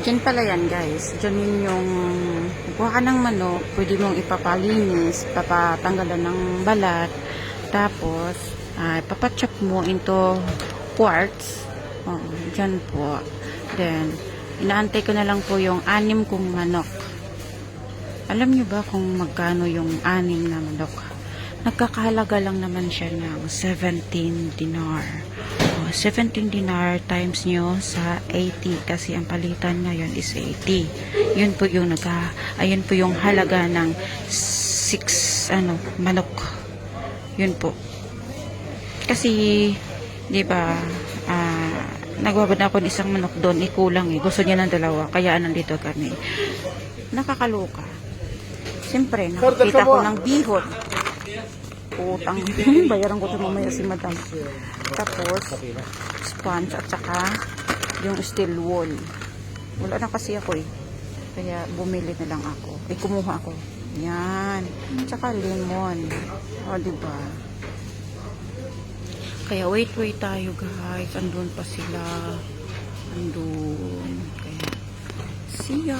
Diyan pala yan guys. Diyan yun yung kuha ng manok, pwede mong ipapalinis, papatanggalan ng balat, tapos ay papachop mo into quartz. Oh, diyan po. Then, inaantay ko na lang po yung anim kong manok. Alam niyo ba kung magkano yung anim na manok? Nagkakahalaga lang naman siya ng 17 dinar. O, 17 dinar times nyo sa 80 kasi ang palitan ngayon is 80. Yun po yung nagka, ayun po yung halaga ng 6 ano, manok. Yun po. Kasi, di ba, ah, nagbabad ako ng isang manok doon, ikulang eh. Gusto niya ng dalawa, kaya nandito kami. Nakakaloka. Siyempre, nakakita ko ng bihon. Utang. Bayaran ko ito mamaya si madam. Tapos, sponge at saka yung steel wool. Wala na kasi ako eh. Kaya bumili na lang ako. Eh, kumuha ako. Yan. Tsaka lemon. O, diba? Kaya wait, wait tayo guys. Andun pa sila. Andun. Kaya, see ya.